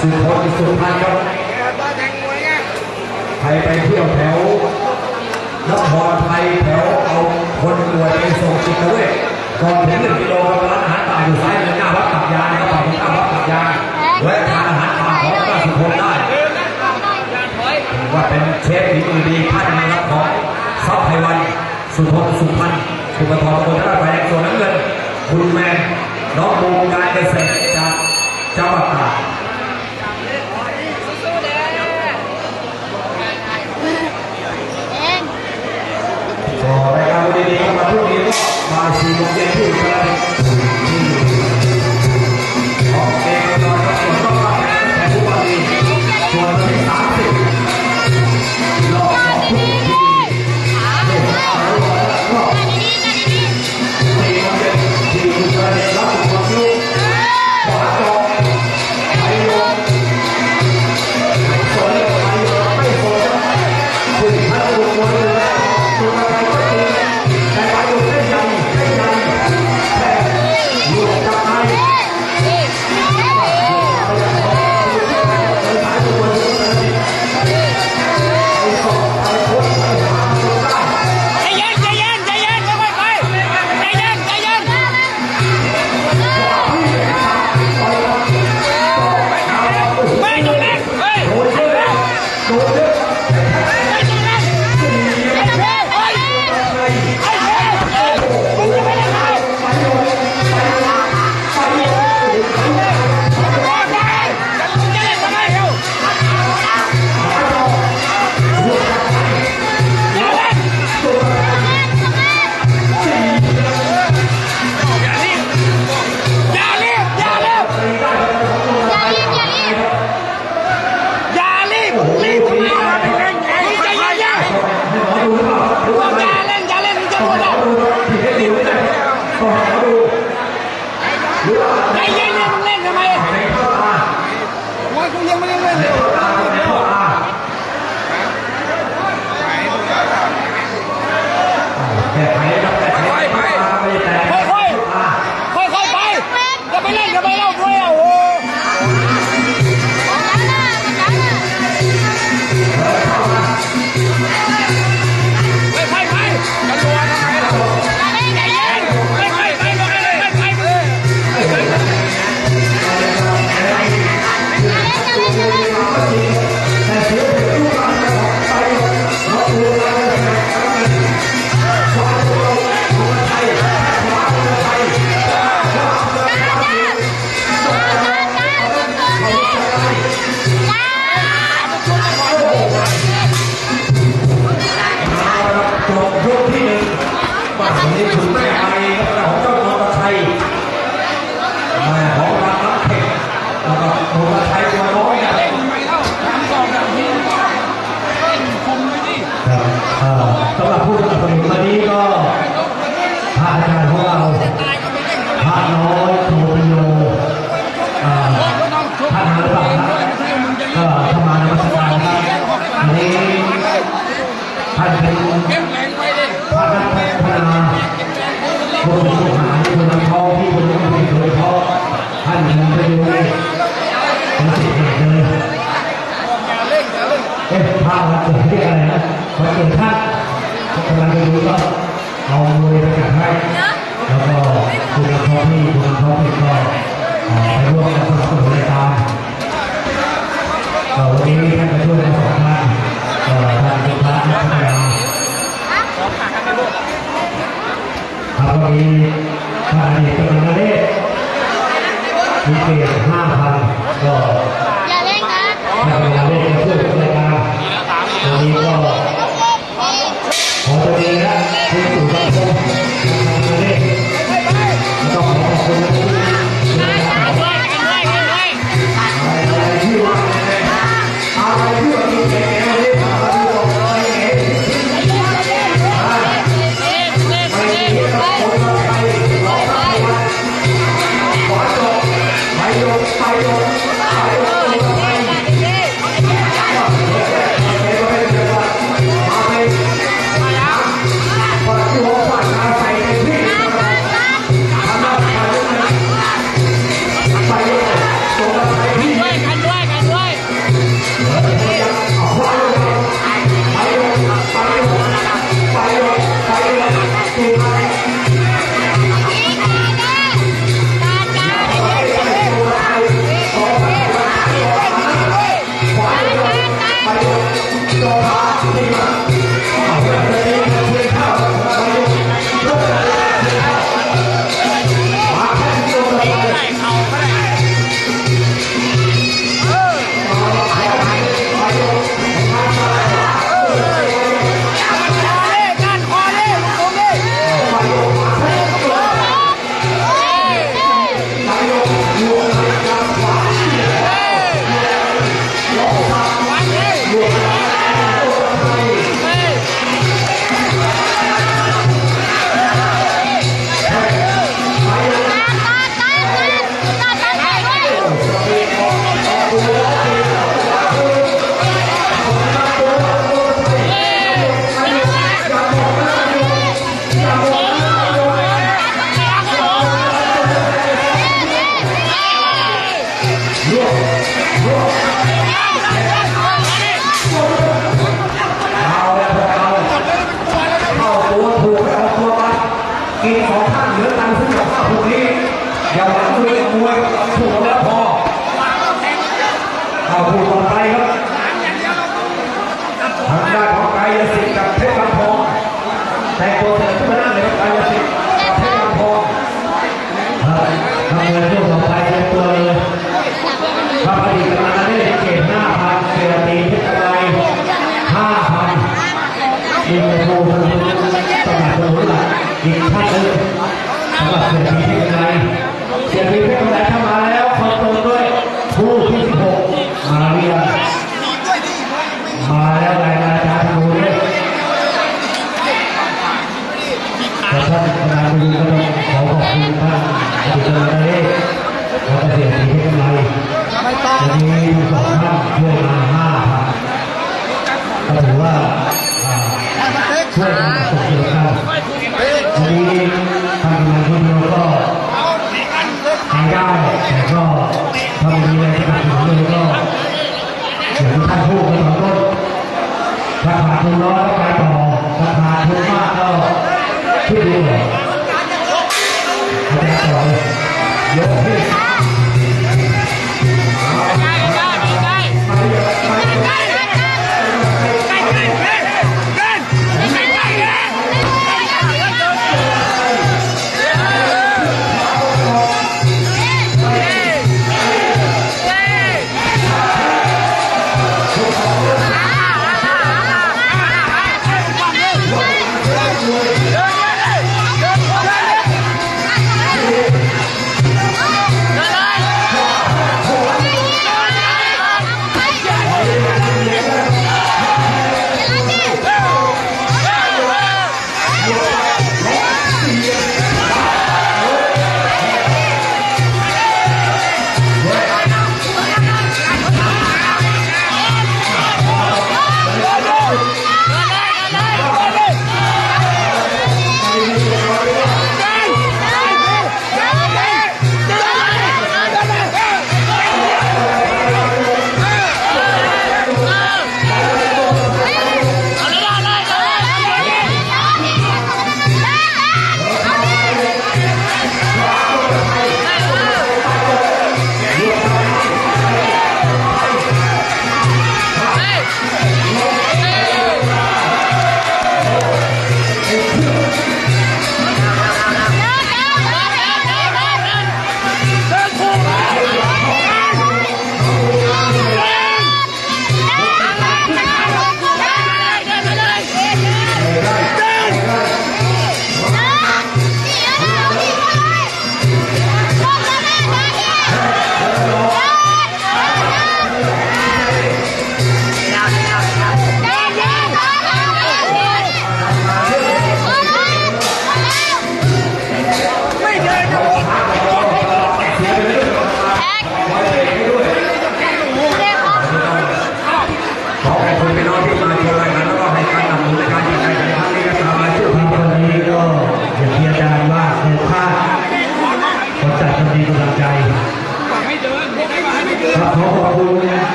สุพลสุพรรณครับใครไปเที่ยวแถวนครไทยแถวเอาคนรวยไปส่งจิตเวชก่อนถึงหนึ่งกิโลร้านอาหารป่าอยู่ซ้ายหน้าวัดตักยานะครับฝั่งหน้าวัดตักยาแวะทานอาหารป่าของราสุพลได้ถือว่าเป็นเชฟฝีมือดีท่านนึครับของซับไพวันสุพลสุพรรณสุพรรณทองคนราชไฟแดงส่วนน้ำเงิน คุณแม่น้องบูมกายเกษตรจากจังหวัดตาก ต่อรายการวันนี้ครับวันพรุ่งนี้ก็มาสี่โมงเย็นที่ Amen. เข้าพูดต่อไปครับทางด้านของกายสิทธิ์กับเพชรบังทองแต่ตัว อย่างที่ท่านพูดไปตอนต้นถ้าขาดทุนน้อยก็ไปต่อถ้าขาดทุนมากก็ที่ดูเหรอาจารย์สอนยกที่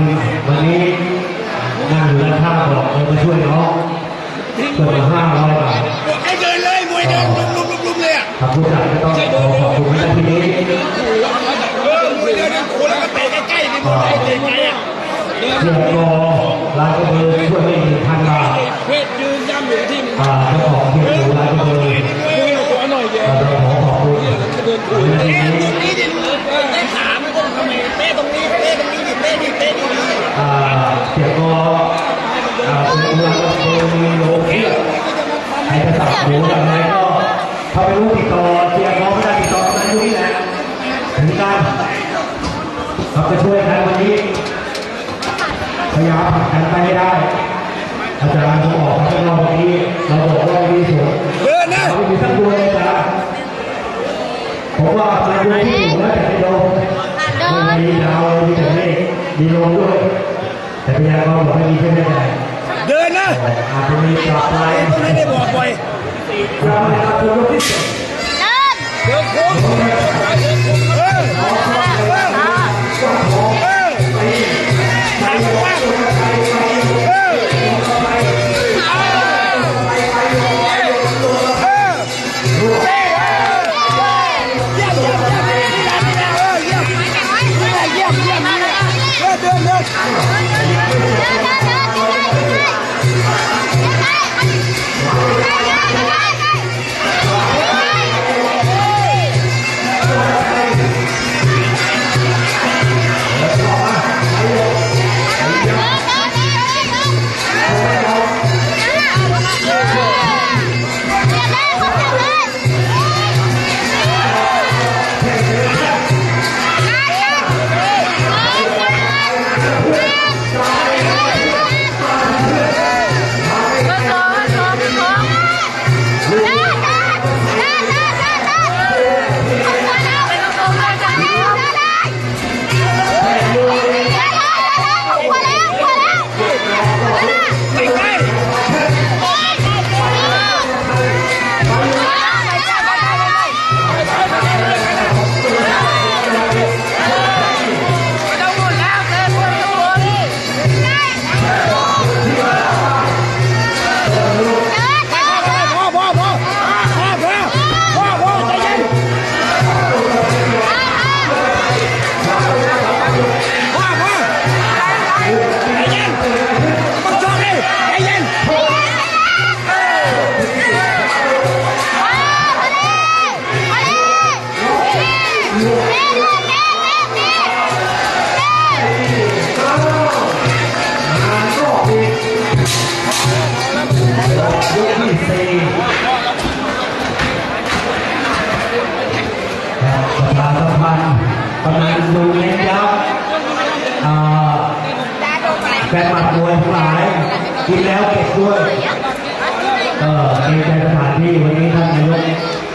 วันนี้นั่งอยู่ด้านข้างบอกเออมาช่วยน้องเกิดห้าร้อยบาทไอ้เดินเลยมวยเดินลุมลุมลุมลุมเลยอะทางผู้จัดก็ต้องขอขอบคุณท่านที่นี้เออมวยเดินโคนแล้วก็เตะใกล้ๆนี่มวยเตะไกลอะเดินเพื่อนกอร้านกระเบือช่วยไม่หนึ่งพันบาทเพชรยืนย่ำอยู่ที่อ่าเจ้าของที่อยู่ร้านกระเบือมือตัวหน่อยเดียวเราต้องขอขอบคุณเดินถูก นมีโลเกียใครจะสั่งหมูอย่างไรก็ถ้าไม่รู้ติดต่อเสียกอไม่ได้ติดต่อกันอยู่นี่แหละถึงกันเราจะช่วยกันวันนี้พยายามผลักดันไปให้ได้ อาจารย์ผมบอกข้างนอกเมื่อกี้เราบอกว่ามีส่วนเดินนะเราไม่มีสักดวงเลยอาจาผมว่ามาดูที่อยู่แล้วแต่ไม่โดนไม่มีดาวมีแต่เมฆมีลมด้วยแต่พยากรณ์บอกไม่มีเช่นนั้นแต่เดินนะ อาจจะมีปรับอไปต้องให้ได้บอกบ่อยเราตัวที่สุดเดินโค้งเออเออ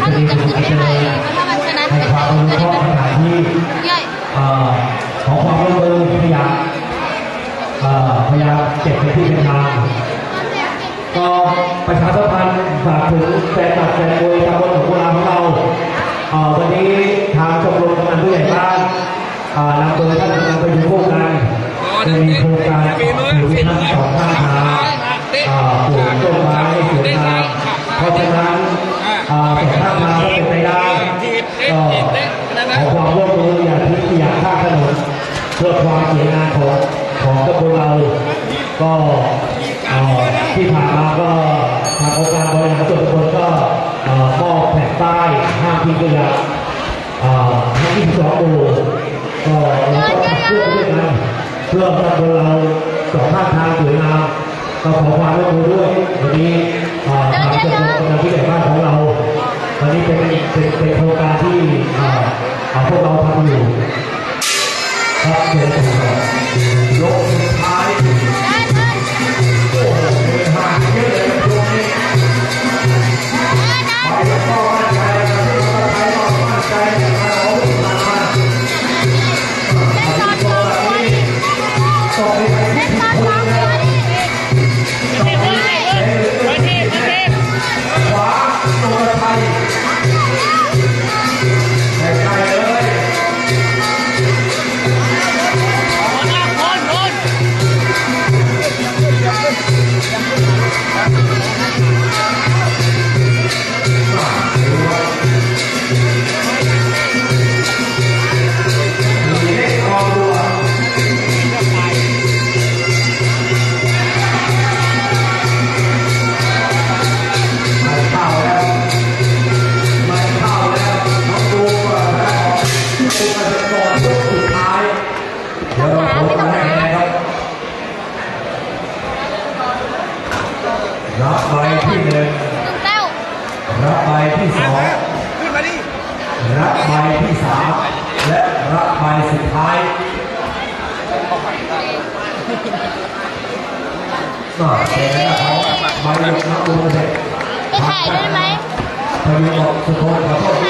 ถ้ามันจะสุขได้ริญถ้ามันชนะให้ความรู้เพราะสถานที่อ่อขอความร่วมมือพยายามพยายามเก็บไปที่เป็นทางก็ประชาสัมพันธ์ฝากถึงแฟนคลับแฟนมวยตำบลของเราณของเราวันนี้ทางชมรมกำนันผู้ใหญ่บ้านนำโดยท่านกำนันไปอยู่คู่กันจะมีโครงการผิวทั้งสองข้างทางเอ่อปลูกต้นไม้ให้สวยงามเพราะฉะนั้น เอ่อสองข้างทาก็เป็นไปได้ก็ขอความร่วมมืออย่าทิ้งขยะข้างถนนเพื่อความสวยงามของของตำบลเรา ก็ที่ผ่านมาก็ทางองค์การบริหารส่วนตำบลก็มอบแผ่นป้ายห้ามทิ้งขยะเอ่อทั้งที่สองโอก็เราต้องขับเคลื่อนด้วยกันเพื่อตำบลเราสองข้างทางสวยงามก็ขอความร่วมมือด้วยวันนี้ เอ่อทางชมรมกำลังที่ใหญ่บ้านของเราวันนี้เป็นเป็นเป็นโครงการที่พวกเราทำอยู่ครับเชิญครับยกสุดท้าย ไปถ่ายด้วยไหม